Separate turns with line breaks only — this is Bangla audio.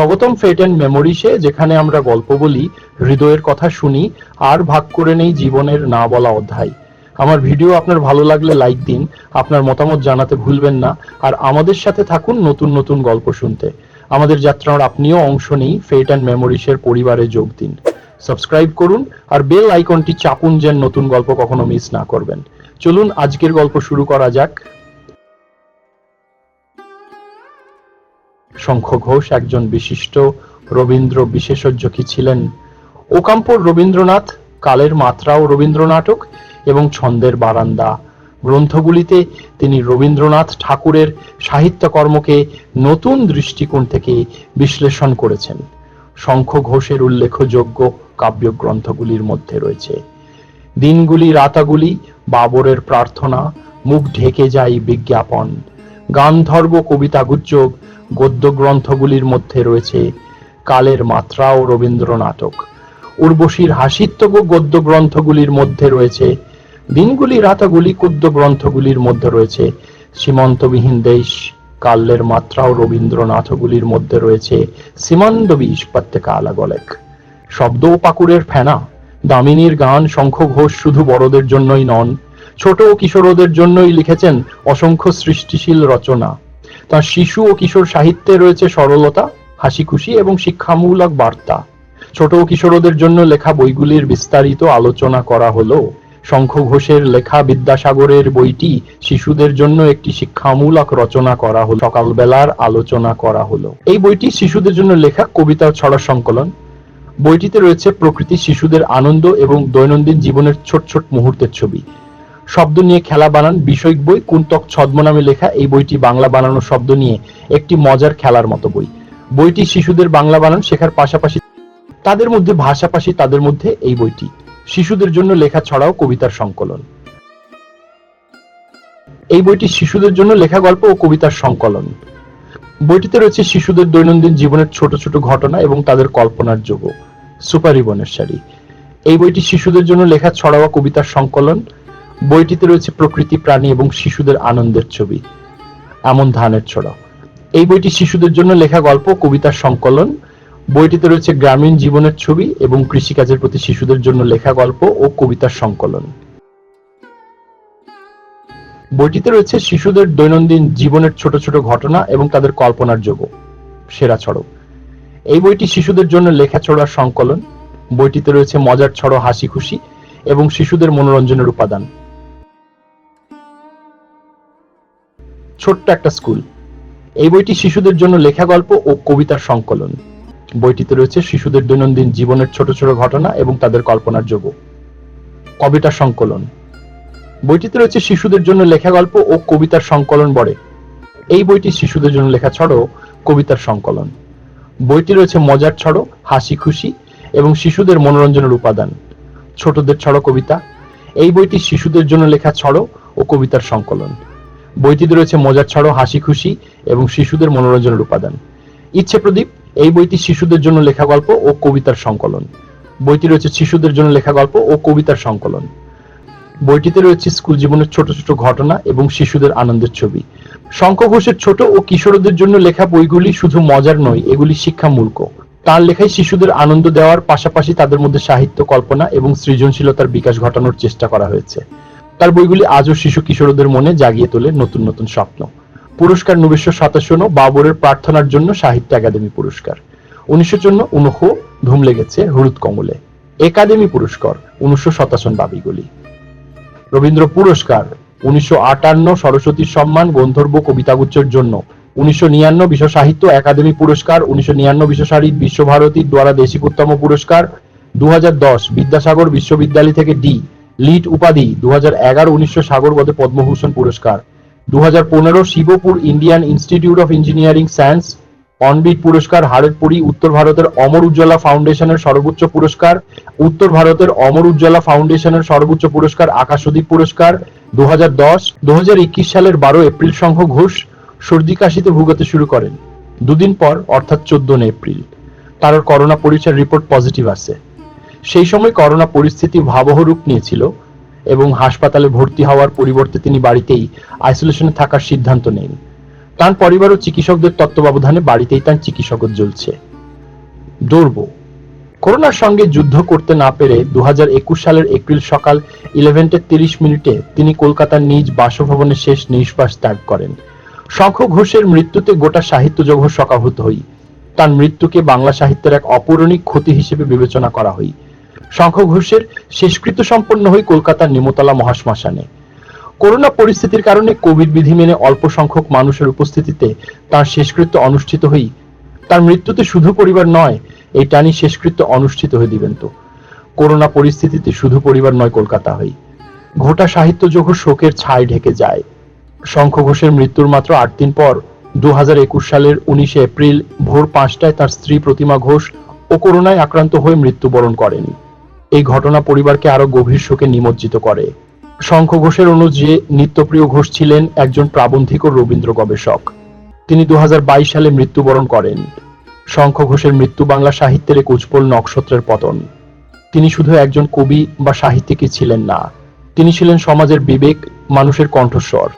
স্বাগতম ফেট অ্যান্ড মেমোরিসে যেখানে আমরা গল্প বলি, হৃদয়ের কথা শুনি, আর ভাগ করে নেই জীবনের না বলা অধ্যায়। আমার ভিডিও আপনার ভালো লাগলে লাইক দিন, আপনার মতামত জানাতে ভুলবেন না, আর আমাদের সাথে থাকুন নতুন নতুন গল্প শুনতে। আমাদের যাত্রার আপনিও অংশ নেই ফেট অ্যান্ড মেমোরিসের পরিবারে যোগ দিন। সাবস্ক্রাইব করুন, আর বেল আইকনটি চাপুন যেন নতুন গল্প কখনো মিস না করবেন। চলুন, আজকের গল্প শুরু করা যাক। শঙ্খ ঘোষ একজন বিশিষ্ট রবীন্দ্র বিশেষজ্ঞ কি ছিলেন? ওকাম্পর রবীন্দ্রনাথ, কালের মাত্রা ও রবীন্দ্র এবং ছন্দের বারান্দা। গ্রন্থগুলিতে তিনি রবীন্দ্রনাথ ঠাকুরের সাহিত্যকর্মকে নতুন দৃষ্টিকোণ থেকে বিশ্লেষণ করেছেন। শঙ্খ ঘোষের উল্লেখযোগ্য কাব্যগ্রন্থগুলির মধ্যে রয়েছে। দিনগুলি, রাতাগুলি, বাবরের প্রার্থনা, মুখ ঢেকে যায় বিজ্ঞাপন। গান্ধর্ব কবিতাগুচ্ছ গদ্য গ্রন্থগুলির মধ্যে রয়েছে কালের মাত্রা ও রবীন্দ্র নাটক। উর্বশীর হাসিত্বক গদ্য গ্রন্থগুলির মধ্যে রয়েছে দিনগুলি, রাতাগুলি কুদ্য গ্রন্থগুলির মধ্যে রয়েছে সীমন্তবিহীন দেশ কাল্যের মাত্রা ও রবীন্দ্রনাথগুলির মধ্যে রয়েছে সীমান্ত বিষ প্রত্যেকা আলাগলেক শব্দ ও পাকুরের ফেনা, দামিনীর গান শঙ্খ ঘোষ শুধু বড়দের জন্যই নন ছোট ও কিশোরদের জন্যই লিখেছেন অসংখ্য সৃষ্টিশীল রচনা। তার শিশু ও কিশোর সাহিত্যে রয়েছে সরলতা হাসি খুশি এবং শিক্ষামূলক বার্তা। ছোট ও কিশোরদের জন্য লেখা বইগুলির বিস্তারিত আলোচনা করা হলো। শঙ্খ ঘোষের লেখা বিদ্যাসাগরের বইটি শিশুদের জন্য একটি শিক্ষামূলক রচনা করা হলো। সকালবেলার আলোচনা করা হলো। এই বইটি শিশুদের জন্য লেখা কবিতা ছড়া সংকলন। বইটিতে রয়েছে প্রকৃতি শিশুদের আনন্দ এবং দৈনন্দিন জীবনের ছোট ছোট মুহূর্তের ছবি। শব্দ নিয়ে খেলা বানান বিষয়িক বই কুন্তক ছদ্ম নামে লেখা এই বইটি বাংলা বানানো শব্দ নিয়ে একটি মজার খেলার মতো বই। বইটি শিশুদের বাংলা বানান শেখার পাশাপাশি তাদের মধ্যে ভাষাপাশি তাদের মধ্যে এই বইটি। শিশুদের জন্য লেখা ছড়াও কবিতার সংকলন। এই বইটি শিশুদের জন্য লেখা গল্প ও কবিতার সংকলন। বইটিতে রয়েছে শিশুদের দৈনন্দিন জীবনের ছোট ছোট ঘটনা এবং তাদের কল্পনার যোগ সুপারি বনের শাড়ি এই বইটি শিশুদের জন্য লেখা ছড়াও কবিতার সংকলন। বইটিতে রয়েছে প্রকৃতি, প্রাণী এবং শিশুদের আনন্দের ছবি, এমন ধানের ছড়া এই বইটি শিশুদের জন্য লেখা গল্প, কবিতার সংকলন। বইটিতে রয়েছে গ্রামীণ জীবনের ছবি এবং কৃষিকাজের প্রতি শিশুদের জন্য লেখা গল্প ও কবিতার সংকলন। বইটিতে রয়েছে শিশুদের দৈনন্দিন জীবনের ছোট ছোট ঘটনা এবং তাদের কল্পনার যোগ, সেরা ছড়ো এই বইটি শিশুদের জন্য লেখা ছড়ার সংকলন। বইটিতে রয়েছে মজার ছড়ো হাসি খুশি এবং শিশুদের মনোরঞ্জনের উপাদান। ছোট্ট একটা স্কুল। এই বইটি শিশুদের জন্য লেখা গল্প ও কবিতার সংকলন। বইটিতে রয়েছে শিশুদের দৈনন্দিন জীবনের ছোট ছোট ঘটনা এবং তাদের কল্পনার যোগ। কবিতা সংকলন। বইটিতে রয়েছে শিশুদের জন্য লেখা গল্প ও কবিতার সংকলন বড়ে এই বইটি শিশুদের জন্য লেখা ছড়ো, কবিতার সংকলন। বইটি রয়েছে মজার ছড়ো, হাসি খুশি এবং শিশুদের মনোরঞ্জনের উপাদান। ছোটদের ছড়ো কবিতা। এই বইটি শিশুদের জন্য লেখা ছড়ো ও কবিতার সংকলন। বইটিতে রয়েছে মজার ছড়ো, হাসি খুশি এবং শিশুদের মনোরঞ্জনের উপাদান। ইচ্ছে প্রদীপ, এই বইটি শিশুদের জন্য লেখা গল্প ও কবিতার সংকলন। বইটি রয়েছে শিশুদের জন্য লেখা গল্প ও কবিতার সংকলন। বইটিতে রয়েছে স্কুল জীবনের ছোট ছোট ঘটনা এবং শিশুদের আনন্দের ছবি। শঙ্খ ঘোষের ছোট ও কিশোরদের জন্য লেখা বইগুলি শুধু মজার নয়, এগুলি শিক্ষামূলক। তার লেখায় শিশুদের আনন্দ দেওয়ার পাশাপাশি তাদের মধ্যে সাহিত্য কল্পনা এবং সৃজনশীলতার বিকাশ ঘটানোর চেষ্টা করা হয়েছে। তার বইগুলি আজও শিশু কিশোরদের মনে জাগিয়ে তোলে নতুন নতুন স্বপ্ন। পুরস্কার উনিশশো সাতাশন বাবরের প্রার্থনার জন্য সাহিত্য একাডেমি পুরস্কার। উনিশশো জন্য উনহ ধুম লেগেছে হলুদ কমলে। একাডেমি পুরস্কার, উনিশশো শতাশন বাবিগুলি। রবীন্দ্র পুরস্কার, উনিশশো আটান্ন সরস্বতী সম্মান গন্ধর্ব কবিতাগুচ্ছের জন্য। উনিশশো নিয়ান্ন বিশ্ব সাহিত্য একাডেমি পুরস্কার, উনিশশো নিয়ান্ন বিশ্ব সাহিত্য বিশ্বভারতীর দ্বারা দেশিকোত্তম পুরস্কার। দু হাজার দশ বিদ্যাসাগর বিশ্ববিদ্যালয় থেকে ডি। লিড উপাধি দু হাজার এগারো উনিশশো সাগরবদে পদ্মভূষণ পুরস্কার দু পনেরো Shibpur Indian institute of engineering science, অনবিট পুরস্কার, হারতপুরি, উত্তর ভারতের অমর উজ্জ্বলা ফাউন্ডেশনের সর্বোচ্চ পুরস্কার, উত্তর ভারতের অমর উজ্জ্বলা ফাউন্ডেশনের সর্বোচ্চ পুরস্কার আকাশদ্বীপ পুরস্কার দু হাজার দশ একুশ সালের বারো এপ্রিল সংঘ ঘোষ সর্দি কাশিতে ভুগতে শুরু করেন। দুদিন পর, অর্থাৎ চোদ্দ এপ্রিল। তার করোনা পরীক্ষার রিপোর্ট পজিটিভ আসে। সেই সময় করোনা পরিস্থিতি ভয়াবহ রূপ নিয়েছিল এবং হাসপাতালে ভর্তি হওয়ার পরিবর্তে তিনি বাড়িতেই আইসোলেশনে থাকার সিদ্ধান্ত নেন। তার পরিবার ও চিকিৎসকদের তত্ত্বাবধানে বাড়িতেই তার চিকিৎসক জ্বলছে দৌড়ব। করোনার সঙ্গে যুদ্ধ করতে না পেরে দু সালের এপ্রিল সকাল ইলেভেনটে তিরিশ মিনিটে তিনি কলকাতার নিজ বাসভবনে শেষ নিঃশ্বাস ত্যাগ করেন। শঙ্খ ঘোষের মৃত্যুতে গোটা সাহিত্য জগৎ শোকাহত হই। তার মৃত্যুকে বাংলা সাহিত্যের এক অপূরণিক ক্ষতি হিসেবে বিবেচনা করা হয় শঙ্খ ঘোষের শেষকৃত্য সম্পন্ন হয় কলকাতার নিমতলা মহাশ্মশানে। করোনা পরিস্থিতির কারণে কোভিড বিধি মেনে অল্প সংখ্যক মানুষের উপস্থিতিতে তার শেষকৃত্য অনুষ্ঠিত হই। তার মৃত্যুতে শুধু পরিবার নয়, এই টানি শেষকৃত্য অনুষ্ঠিত হয়ে দিবেন তো। করোনা পরিস্থিতিতে শুধু পরিবার নয়, কলকাতা হই। গোটা সাহিত্য জগৎ শোকের ছায় ঢেকে যায়। শঙ্খ ঘোষের মৃত্যুর মাত্র আট দিন পর দু হাজার একুশ সালের উনিশে এপ্রিল ভোর পাঁচটায় তার স্ত্রী প্রতিমা ঘোষ ও করোনায় আক্রান্ত হয়ে মৃত্যুবরণ করেন। এই ঘটনা পরিবারকে আরও গভীর শোকে নিমজ্জিত করে। শঙ্খ ঘোষের অনুযায়ী নিত্যপ্রিয় ঘোষ ছিলেন একজন প্রাবন্ধিক ও রবীন্দ্র গবেষক। তিনি দু হাজার বাইশ সালে মৃত্যুবরণ করেন। শঙ্খ ঘোষের মৃত্যু বাংলা সাহিত্যের এক উজ্জ্বল নক্ষত্রের পতন। তিনি শুধু একজন কবি বা সাহিত্যিকই ছিলেন না, তিনি ছিলেন সমাজের বিবেক, মানুষের কণ্ঠস্বর।